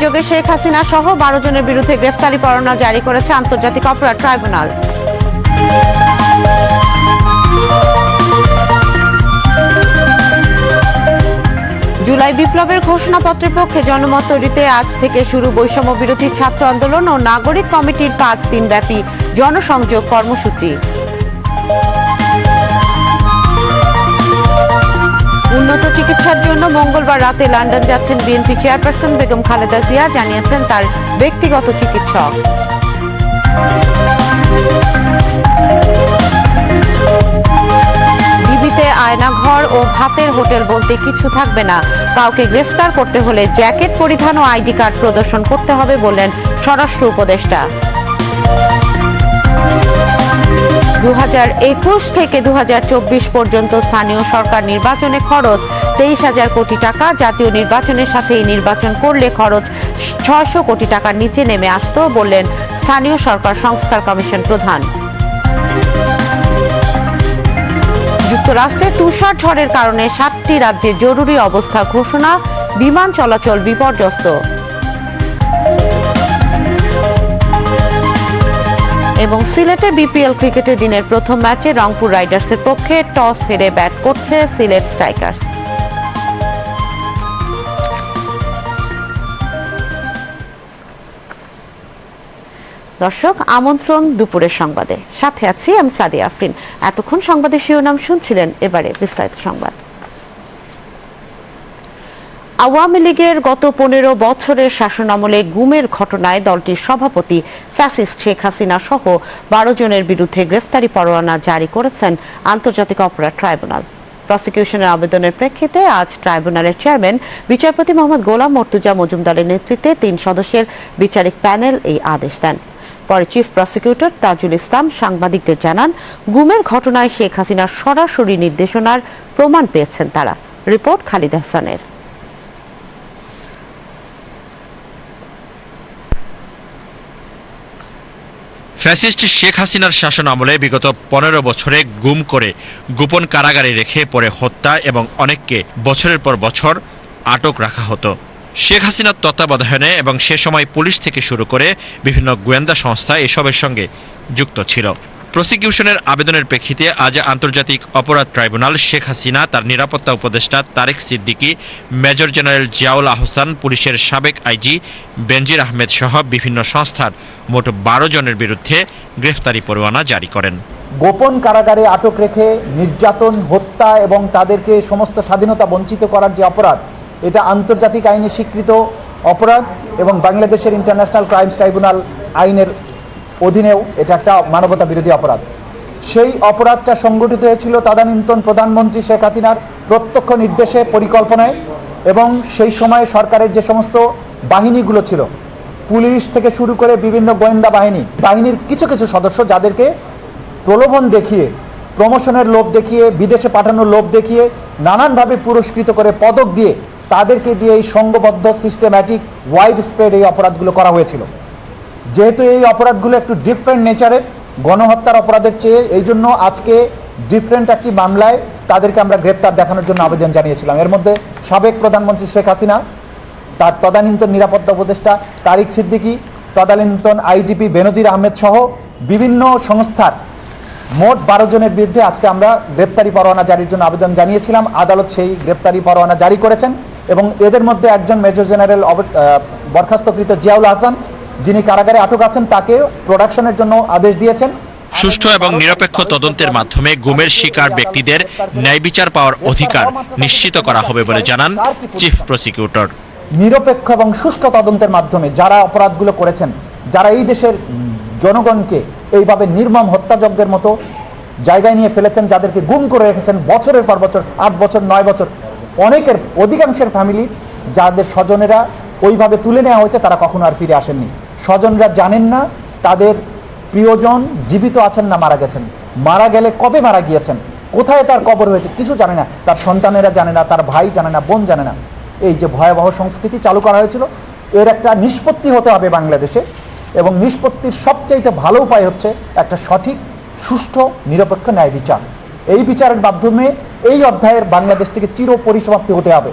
অভিযোগে শেখ হাসিনা সহ বারো জনের বিরুদ্ধে গ্রেফতারি পরোয়ানা জারি করেছে আন্তর্জাতিক অপরাধ ট্রাইব্যুনাল। জুলাই বিপ্লবের ঘোষণাপত্রের পক্ষে জনমত তৈরিতে আজ থেকে শুরু বৈষম্য বিরোধী ছাত্র আন্দোলন ও নাগরিক কমিটির পাঁচ দিনব্যাপী জনসংযোগ কর্মসূচি। উন্নত চিকিৎসার জন্য মঙ্গলবার রাতে লন্ডন যাচ্ছেন বিএনপি চেয়ারপারসন বেগম খালেদা জিয়া, জানিয়েছেন তার ব্যক্তিগত চিকিৎসক। ডিবিতে আয়নাঘর ও ভাতের হোটেল বলতে কিছু থাকবে না। কাউকে গ্রেফতার করতে হলে জ্যাকেট পরিধান ও আইডি কার্ড প্রদর্শন করতে হবে বললেন স্বরাষ্ট্র উপদেষ্টা। দু হাজার একুশ থেকে দু হাজার চব্বিশ পর্যন্ত স্থানীয় সরকার নির্বাচনে খরচ তেইশ হাজার কোটি টাকা। জাতীয় নির্বাচনের সাথে এই নির্বাচন করলে খরচ ছয়শো কোটি টাকার নিচে নেমে আসতো বললেন স্থানীয় সরকার সংস্কার কমিশন প্রধান। যুক্তরাষ্ট্রে তুষার ঝড়ের কারণে সাতটি রাজ্যে জরুরি অবস্থা ঘোষণা। বিমান চলাচল বিপর্যস্ত। এবং সিলেটে বিপিএল ক্রিকেটের দিনের প্রথম ম্যাচে রংপুর রাইডার্সের পক্ষে টস হেরে ব্যাট করছে সিলেট স্ট্রাইকার্স। দর্শক, আমন্ত্রণ দুপুরের সংবাদে। সাথে আছি আমি সাদিয়া আফরিন। এতক্ষণ সংবাদের শিরোনাম শুনছিলেন এবারে বিস্তারিত সংবাদ। আওয়ামী লীগের গত পনেরো বছরের শাসনামলে গুমের ঘটনায় দলটির সভাপতি ফ্যাসিস্ট শেখ হাসিনা সহ বারো জনের বিরুদ্ধে গ্রেফতারি পরোয়ানা জারি করেছেন আন্তর্জাতিক অপরাধ ট্রাইব্যুনাল। প্রসিকিউশনের আবেদনের প্রেক্ষিতে আজ ট্রাইব্যুনালের চেয়ারম্যান, বিচারপতি মোহাম্মদ গোলাম মর্তুজা মজুমদারের নেতৃত্বে তিন সদস্যের বিচারিক প্যানেল এই আদেশ দেন। পরে চিফ প্রসিকিউটর তাজুল ইসলাম সাংবাদিকদের জানান, গুমের ঘটনায় শেখ হাসিনার সরাসরি নির্দেশনার প্রমাণ পেয়েছেন তারা। রিপোর্ট খালিদ হাসানের ফ্যাসিস্ট শেখ হাসিনার শাসন আমলে বিগত পনেরো বছরে গুম করে গোপন কারাগারে রেখে পরে হত্যা এবং অনেককে বছরের পর বছর আটক রাখা হতো। শেখ হাসিনার তত্ত্বাবধানে এবং সে সময় পুলিশ থেকে শুরু করে বিভিন্ন গোয়েন্দা সংস্থা এসবের সঙ্গে যুক্ত ছিল। প্রসিকিউশনের আবেদনের প্রেক্ষিতে আজ আন্তর্জাতিক অপরাধ ট্রাইব্যুনাল শেখ হাসিনা, তার নিরাপত্তা উপদেষ্টা তারেক সিদ্দিকী, মেজর জেনারেল জিয়াউল আহসান, পুলিশের সাবেক আইজি বেনজির আহমেদ সহ বিভিন্ন সংস্থার মোট বারো জনের বিরুদ্ধে গ্রেফতারি পরোয়ানা জারি করেন। গোপন কারাগারে আটক রেখে নির্যাতন, হত্যা এবং তাদেরকে সমস্ত স্বাধীনতা বঞ্চিত করার যে অপরাধ, এটা আন্তর্জাতিক আইনে স্বীকৃত অপরাধ এবং বাংলাদেশের ইন্টারন্যাশনাল ক্রাইমস ট্রাইব্যুনাল আইনের অধীনেও এটা একটা মানবতা বিরোধী অপরাধ। সেই অপরাধটা সংগঠিত হয়েছিল তদানীন্তন প্রধানমন্ত্রী শেখ হাসিনার প্রত্যক্ষ নির্দেশে, পরিকল্পনায় এবং সেই সময়ে সরকারের যে সমস্ত বাহিনীগুলো ছিল, পুলিশ থেকে শুরু করে বিভিন্ন গোয়েন্দা বাহিনী, বাহিনীর কিছু কিছু সদস্য যাদেরকে প্রলোভন দেখিয়ে, প্রমোশনের লোভ দেখিয়ে, বিদেশে পাঠানোর লোভ দেখিয়ে, নানানভাবে পুরস্কৃত করে পদক দিয়ে তাদেরকে দিয়ে এই সংঘবদ্ধ সিস্টেম্যাটিক ওয়াইড স্প্রেড এই অপরাধগুলো করা হয়েছিল। যেহেতু এই অপরাধগুলো একটু ডিফারেন্ট নেচারের গণহত্যার অপরাধের চেয়ে এই জন্য আজকে ডিফারেন্ট একটি মামলায় তাদেরকে আমরা গ্রেপ্তার দেখানোর জন্য আবেদন জানিয়েছিলাম। এর মধ্যে সাবেক প্রধানমন্ত্রী শেখ হাসিনা, তার তদানীন্তন নিরাপত্তা উপদেষ্টা তারিক সিদ্দিকী তদানীন্তন আইজিপি বেনজির আহমেদ সহ বিভিন্ন সংস্থার মোট বারো জনের বিরুদ্ধে আজকে আমরা গ্রেপ্তারি পরোয়ানা জারির জন্য আবেদন জানিয়েছিলাম। আদালত সেই গ্রেপ্তারি পরোয়ানা জারি করেছেন এবং এদের মধ্যে একজন মেজর জেনারেল বরখাস্তকৃত জিয়াউল হাসান যিনি কারাগারে আটক আছেন তাকে প্রোডাকশনের জন্য আদেশ দিয়েছেন। সুষ্ঠু এবং নিরপেক্ষ তদন্তের মাধ্যমে গুমের শিকার ব্যক্তিদের ন্যায় বিচার পাওয়ার অধিকার নিশ্চিত করা হবে বলে জানান চিফ প্রসিকিউটর। নিরপেক্ষ এবং সুষ্ঠু তদন্তের মাধ্যমে যারা অপরাধগুলো করেছেন যারা এই দেশের জনগণকে এইভাবে নির্মম হত্যাযজ্ঞের মতো জায়গায় নিয়ে ফেলেছেন যাদেরকে গুম করে রেখেছেন বছরের পর বছর আট বছর নয় বছর অনেকের অধিকাংশের ফ্যামিলি যাদের স্বজনেরা ওইভাবে তুলে নেওয়া হয়েছে তারা কখনো আর ফিরে আসেননি। স্বজনরা জানেন না, তাদের প্রিয়জন জীবিত আছেন না, মারা গেছেন। মারা গেলে কবে মারা গিয়েছেন? কোথায় তার কবর হয়েছে? কিছু জানে না। তার সন্তানেরা জানে না, তার ভাই জানে না, বোন জানে না। এই যে ভয়াবহ সংস্কৃতি চালু করা হয়েছিল, এর একটা নিষ্পত্তি হতে হবে বাংলাদেশে এবং নিষ্পত্তির সবচাইতে ভালো উপায় হচ্ছে একটা সঠিক, সুষ্ঠু, নিরপেক্ষ ন্যায় বিচার। এই বিচারের মাধ্যমে এই অধ্যায়ের বাংলাদেশ থেকে চির পরিসমাপ্তি হতে হবে।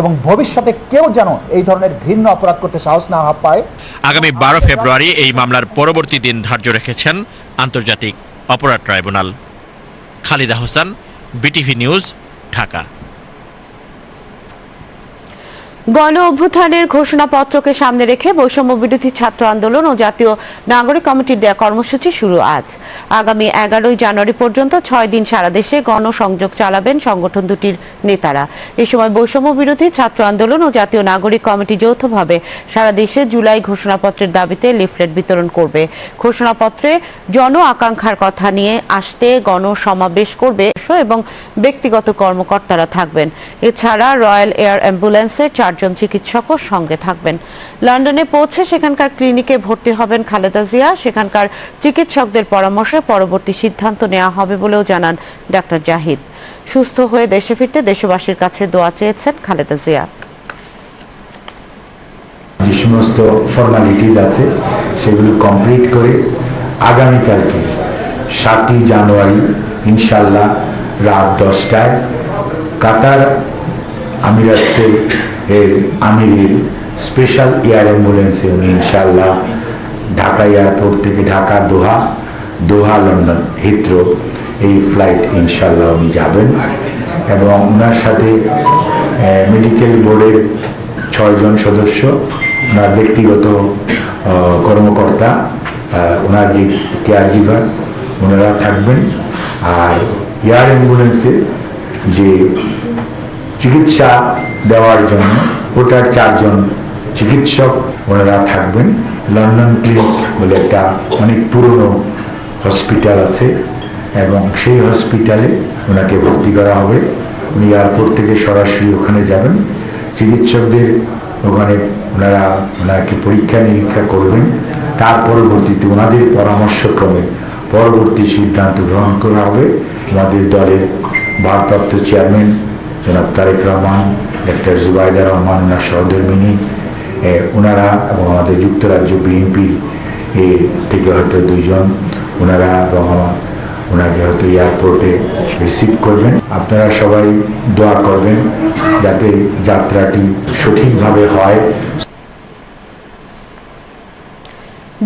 এবং ভবিষ্যতে কেউ যেন এই ধরনের ঘৃণ্য অপরাধ করতে সাহস না পায়। আগামী বারো ফেব্রুয়ারি এই মামলার পরবর্তী দিন ধার্য রেখেছেন আন্তর্জাতিক অপরাধ tribunal. Khalida Hossain, BTV news, Dhaka. গণ অভ্যুত্থানের ঘোষণাপত্রকে সামনে রেখে বৈষম্য বিরোধী ছাত্র আন্দোলন ও জাতীয় নাগরিক কমিটির দেয়া কর্মসূচি শুরু আজ। আগামী এগারোই জানুয়ারি পর্যন্ত ছয় দিন সারা দেশে গণসংযোগ চালাবেন সংগঠন দুটির নেতারা। এ সময় বৈষম্য বিরোধী ছাত্র আন্দোলন ও জাতীয় নাগরিক কমিটি যৌথভাবে সারা দেশে জুলাই ঘোষণাপত্রের দাবিতে লিফলেট বিতরণ করবে। ঘোষণাপত্রে জন আকাঙ্ক্ষার কথা নিয়ে আসতে গণসমাবেশ করবে এবং ব্যক্তিগত কর্মকর্তারা থাকবেন। এছাড়া রয়্যাল এয়ার অ্যাম্বুলেন্সের চারজন চিকিৎসকও সঙ্গে থাকবেন। লন্ডনে পৌঁছে সেখানকার ক্লিনিকে ভর্তি হবেন খালেদা জিয়া। সেখানকার চিকিৎসকদের পরামর্শে পরবর্তী সিদ্ধান্ত নেওয়া হবে বলেও জানান ডাক্তার জাহিদ। সুস্থ হয়ে দেশে ফিরতে দেশবাসীর কাছে দোয়া চেয়েছেন খালেদা জিয়া। যে সমস্ত ফর্মালিটিজ আছে, সেগুলো কমপ্লিট করে আগামীকালকে সাতই জানুয়ারি ইনশাল্লাহ রাত দশটায় কাতার আমিরাতসে এর আমিরের স্পেশাল এয়ার অ্যাম্বুলেন্সে উনি ইনশাল্লাহ ঢাকা এয়ারপোর্ট থেকে Dhaka, Doha Doha, London, Heathrow এই ফ্লাইট ইনশাল্লাহ উনি যাবেন। এবং ওনার সাথে মেডিকেল বোর্ডের ছয়জন সদস্য ওনার ব্যক্তিগত কর্মকর্তা ওনার যে কেয়ার গিভার ওনারা থাকবেন। আর এয়ার অ্যাম্বুলেন্সে যে চিকিৎসা দেওয়ার জন্য, ওটার চারজন চিকিৎসক ওনারা থাকবেন। লন্ডন ক্লিনিক বলে একটা অনেক পুরনো হসপিটাল আছে এবং সেই হসপিটালে ওনাকে ভর্তি করা হবে। উনি এয়ারপোর্ট থেকে সরাসরি ওখানে যাবেন। চিকিৎসকদের ওখানে ওনারা ওনাকে পরীক্ষা নিরীক্ষা করবেন। তার পরবর্তীতে ওনাদের পরামর্শক্রমে পরবর্তী সিদ্ধান্ত গ্রহণ করা হবে। আমাদের দলের ভারপ্রাপ্ত চেয়ারম্যান জনাব তারেক রহমান ডক্টর জুবাইদা রহমান, ওনার সহধর্মিনী ওনারা এবং আমাদের যুক্তরাজ্য বিএনপি এর থেকে হয়তো দুইজন ওনারা এবং ওনাকে হয়তো এয়ারপোর্টে রিসিভ করবেন। আপনারা সবাই দোয়া করবেন যাতে যাত্রাটি সঠিকভাবে হয়।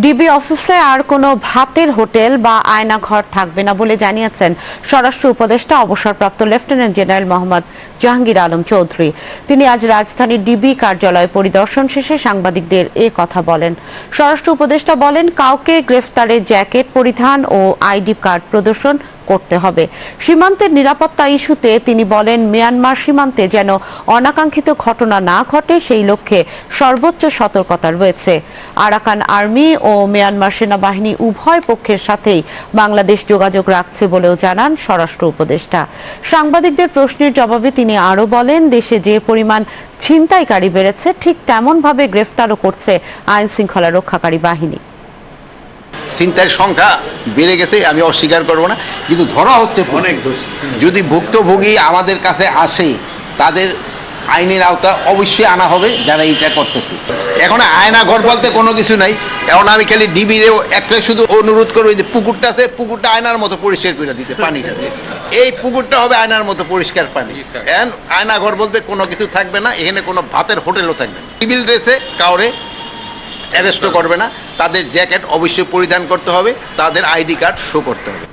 ডিবি অফিসে আর কোনো ভাতের হোটেল বা আয়নাঘর থাকবে না বলে জানিয়েছেন স্বরাষ্ট্র উপদেষ্টা অবসরপ্রাপ্ত লেফটেন্যান্ট জেনারেল মোহাম্মদ জাহাঙ্গীর আলম চৌধুরী। তিনি আজ রাজধানীর ডিবি কার্যালয় পরিদর্শন শেষে সাংবাদিকদের এ কথা বলেন। স্বরাষ্ট্র উপদেষ্টা বলেন, কাউকে গ্রেফতারের জ্যাকেট পরিধান ও আইডি কার্ড প্রদর্শন করতে হবে। সীমান্তের নিরাপত্তা ইস্যুতে তিনি বলেন, মিয়ানমার সীমান্তে যেন অনাকাঙ্ক্ষিত ঘটনা না ঘটে, সেই লক্ষ্যে সর্বোচ্চ সতর্কতা রয়েছে। আরাকান আর্মি ও মিয়ানমার সেনাবাহিনী উভয় পক্ষের সাথেই বাংলাদেশ যোগাযোগ রাখছে বলেও জানান স্বরাষ্ট্র উপদেষ্টা। সাংবাদিকদের প্রশ্নের জবাবে তিনি আরও বলেন, দেশে যে পরিমাণ ছিনতাইকারী বেড়েছে, ঠিক তেমনভাবে গ্রেফতারও করছে আইন শৃঙ্খলা রক্ষাকারী বাহিনী। চিন্তার সংখ্যা বেড়ে গেছে আমি অস্বীকার করব না। কিন্তু ধরা হচ্ছে অনেক যদি ভুক্তভোগী আমাদের কাছে আসে তাদের আইনের আওতা অবশ্যই আনা হবে যারা এইটা করতেছে। এখন আয়না ঘর বলতে কোনো কিছু নাই। এখন আমি খালি ডিবিরেও একটা শুধু অনুরোধ করব যে পুকুরটা আছে পুকুরটা আয়নার মতো পরিষ্কার করে দিতে পানিটা। এই পুকুরটা হবে আয়নার মতো পরিষ্কার পানি। আয়না ঘর বলতে কোনো কিছু থাকবে না এখানে কোনো ভাতের হোটেলও থাকবে না। সিভিল ড্রেসে কাউরে অ্যারেস্টও করবে না। তাদের জ্যাকেট অবশ্যই পরিধান করতে হবে। তাদের আইডি কার্ড শো করতে হবে।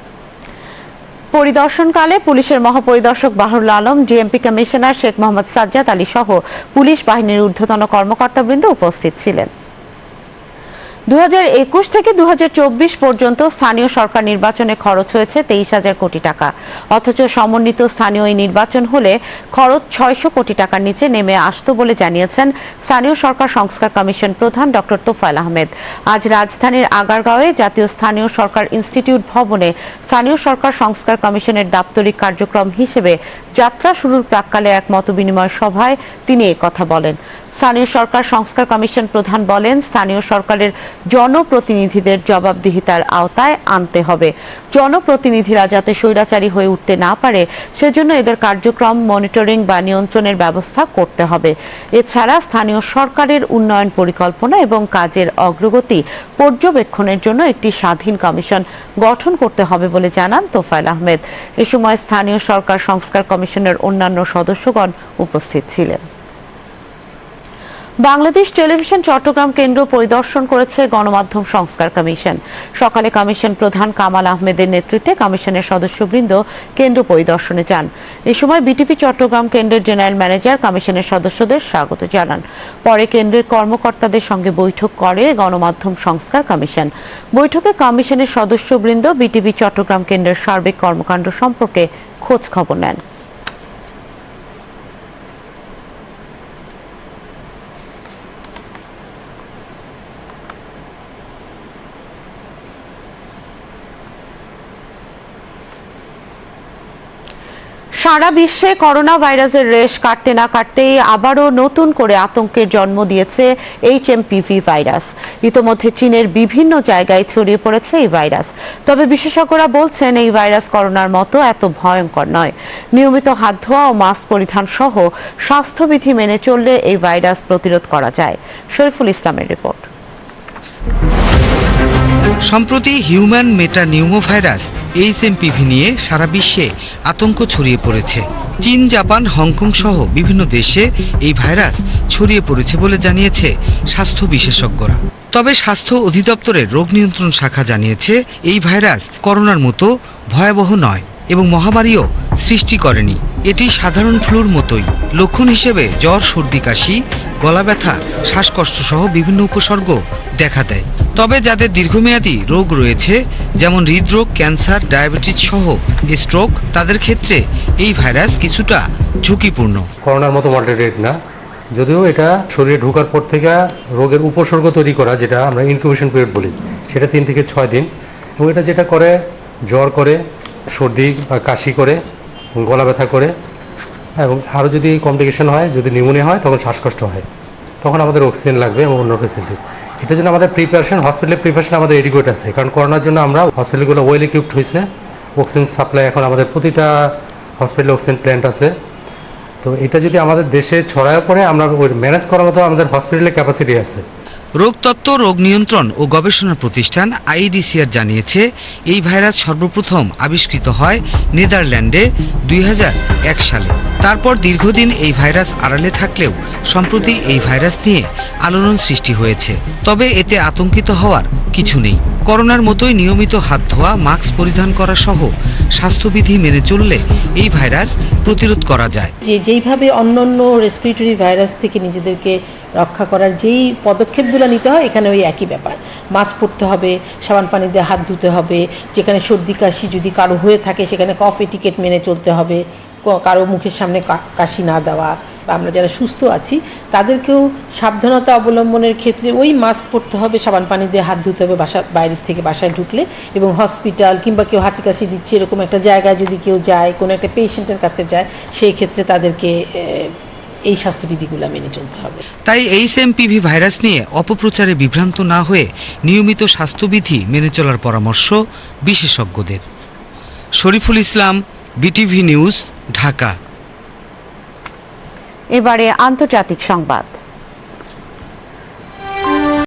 পরিদর্শনকালে পুলিশের মহাপরিদর্শক বাহরুল আলম, ডিএমপি কমিশনার শেখ মোহাম্মদ সাজ্জাদ আলী সহ পুলিশ বাহিনীর ঊর্ধ্বতন কর্মকর্তাবৃন্দ উপস্থিত ছিলেন। দু হাজার একুশ থেকে দু হাজার চব্বিশ পর্যন্ত স্থানীয় সরকার নির্বাচনে খরচ হয়েছে তেইশ হাজার কোটি টাকা। অথচ সমন্বিত স্থানীয় এই নির্বাচন হলে খরচ ছয়শো কোটি টাকার নিচে নেমে আসতো বলে জানিয়েছেন স্থানীয় সরকার সংস্কার কমিশন প্রধান ডক্টর তোফায়েল আহমেদ। আজ রাজধানীর আগারগাঁওয়ে জাতীয় স্থানীয় সরকার ইনস্টিটিউট ভবনে স্থানীয় সরকার সংস্কার কমিশনের দাপ্তরিক কার্যক্রম হিসেবে যাত্রা শুরুর প্রাককালে এক মতবিনিময় সভায় তিনি কথা বলেন। স্থানীয় সরকার সংস্কার কমিশন প্রধান বলেন, স্থানীয় সরকারের জনপ্রতিনিধিদের জবাবদিহিতার আওতায় আনতে হবে। জনপ্রতিনিধিরা যাতে স্বৈরাচারী হয়ে উঠতে না পারে, সেজন্য এদের কার্যক্রম মনিটরিং বা নিয়ন্ত্রণের ব্যবস্থা করতে হবে। এছাড়া স্থানীয় সরকারের উন্নয়ন পরিকল্পনা এবং কাজের অগ্রগতি পর্যবেক্ষণের জন্য একটি স্বাধীন কমিশন গঠন করতে হবে বলে জানান তোফায়েল আহমেদ। এ সময় স্থানীয় সরকার সংস্কার কমিশনের অন্যান্য সদস্যগণ উপস্থিত ছিলেন। বাংলাদেশ টেলিভিশন চট্টগ্রাম কেন্দ্র পরিদর্শন করেছে গণমাধ্যম সংস্কার কমিশন। সকালে কমিশন প্রধান কামাল আহমেদের নেতৃত্বে কমিশনের সদস্যবৃন্দ কেন্দ্র পরিদর্শনে যান। এ সময় বিটিভি চট্টগ্রাম কেন্দ্রের জেনারেল ম্যানেজার কমিশনের সদস্যদের স্বাগত জানান। পরে কেন্দ্রের কর্মকর্তাদের সঙ্গে বৈঠক করে গণমাধ্যম সংস্কার কমিশন। বৈঠকে কমিশনের সদস্যবৃন্দ বিটিভি চট্টগ্রাম কেন্দ্রের সার্বিক কর্মকাণ্ড সম্পর্কে খোঁজ খবর নেন। সারা বিশ্বে করোনা ভাইরাসের রেশ কাটতে না কাটতেই আবারও নতুন করে আতঙ্কের জন্ম দিয়েছে এইচ ভাইরাস। ইতোমধ্যে চীনের বিভিন্ন জায়গায় ছড়িয়ে পড়েছে এই ভাইরাস। তবে বিশেষজ্ঞরা বলছেন, এই ভাইরাস করোনার মতো এত ভয়ঙ্কর নয়। নিয়মিত হাত ধোয়া ও মাস্ক পরিধান সহ স্বাস্থ্যবিধি মেনে চললে এই ভাইরাস প্রতিরোধ করা যায়। শরীফুল ইসলামের রিপোর্ট। সম্প্রতি human metapneumovirus H HMPV নিয়ে সারা বিশ্বে আতঙ্ক ছড়িয়ে পড়েছে। চীন, জাপান, হংকং সহ বিভিন্ন দেশে এই ভাইরাস ছড়িয়ে পড়েছে বলে জানিয়েছে স্বাস্থ্য বিশেষজ্ঞরা। তবে স্বাস্থ্য অধিদপ্তরের রোগ নিয়ন্ত্রণ শাখা জানিয়েছে, এই ভাইরাস করোনার মতো ভয়াবহ নয় এবং মহামারীও সৃষ্টি করেনি। এটি সাধারণ ফ্লুর মতোই। লক্ষণ হিসেবে জ্বর, সর্দি, কাশি গলা ব্যথা, শ্বাসকষ্ট সহ বিভিন্ন উপসর্গ দেখা দেয়। তবে যাদের দীর্ঘমেয়াদী রোগ রয়েছে, যেমন হৃদরোগ, ক্যান্সার, ডায়াবেটিস সহ স্ট্রোক তাদের ক্ষেত্রে এই ভাইরাস কিছুটা ঝুঁকিপূর্ণ। করোনার মতো মডারেট না। যদিও এটা শরীরে ঢোকার পর থেকে রোগের উপসর্গ তৈরি করা, যেটা আমরা ইনকিউবেশন পিরিয়ড বলি, সেটা তিন থেকে ছয় দিন। এবং এটা যেটা করে, জ্বর করে, সর্দি বা কাশি করে, গলা ব্যথা করে এবং আরও যদি কমপ্লিকেশন হয়, যদি নিউমোনিয়া হয়, তখন শ্বাসকষ্ট হয়। তখন আমাদের অক্সিজেন লাগবে এবং অন্য ফেসিলিটিস এটার জন্য আমাদের প্রিপারেশন হসপিটালের প্রিপারেশন আমাদের এডিকুয়েট আছে। কারণ করোনার জন্য আমরা হসপিটালগুলো ওয়েল ইকুইপড হয়েছে অক্সিজেন সাপ্লাই এখন আমাদের প্রতিটা হসপিটালে অক্সিজেন প্ল্যান্ট আছে। তো এটা যদি আমাদের দেশে ছড়ায় পড়ে, আমরা ওই ম্যানেজ করার মতো আমাদের হসপিটালের ক্যাপাসিটি আছে। রোগতত্ত্ব, রোগ নিয়ন্ত্রণ ও গবেষণা প্রতিষ্ঠান আইডিসিআর জানিয়েছে, এই ভাইরাস সর্বপ্রথম আবিষ্কৃত হয় নেদারল্যান্ডে দুই হাজার এক সালে। তারপর দীর্ঘদিন এই ভাইরাস আড়ালে থাকলেও সম্প্রতি এই ভাইরাস নিয়ে আলোড়ন সৃষ্টি হয়েছে। তবে এতে আতঙ্কিত হওয়ার কিছু নেই। করোনার মতোই নিয়মিত হাত ধোয়া, মাস্ক পরিধান করা সহ স্বাস্থ্যবিধি মেনে চললে এই ভাইরাস প্রতিরোধ করা যায়। যে যেইভাবে অন্যান্য রেসপিরেটরি ভাইরাস থেকে নিজেদেরকে রক্ষা করার যেই পদক্ষেপগুলো নিতে হয়, এখানে ওই একই ব্যাপার। মাস্ক পরতে হবে, সাবান পানি দিয়ে হাত ধুতে হবে, যেখানে সর্দি, কাশি যদি কারও হয়ে থাকে, সেখানে কফ এটিকেট মেনে চলতে হবে কারও মুখের সামনে কাশি না দেওয়া, বা আমরা যারা সুস্থ আছি, তাদেরকেও সাবধানতা অবলম্বনের ক্ষেত্রে ওই মাস্ক পরতে হবে, সাবান পানি দিয়ে হাত ধুতে হবে, বাসা বাইরের থেকে বাসায় ঢুকলে, এবং হসপিটাল কিংবা কেউ হাঁচি কাশি দিচ্ছে, এরকম একটা জায়গায় যদি কেউ যায়, কোনো একটা পেশেন্টের কাছে যায়, সেই ক্ষেত্রে তাদেরকে এই স্বাস্থ্যবিধিগুলো মেনে চলতে হবে। তাই এইচএমপিভি ভাইরাস নিয়ে অপপ্রচারে বিভ্রান্ত না হয়ে নিয়মিত স্বাস্থ্যবিধি মেনে চলার পরামর্শ বিশেষজ্ঞদের। Shariful Islam BTV news Dhaka. এবারে আন্তর্জাতিক সংবাদ।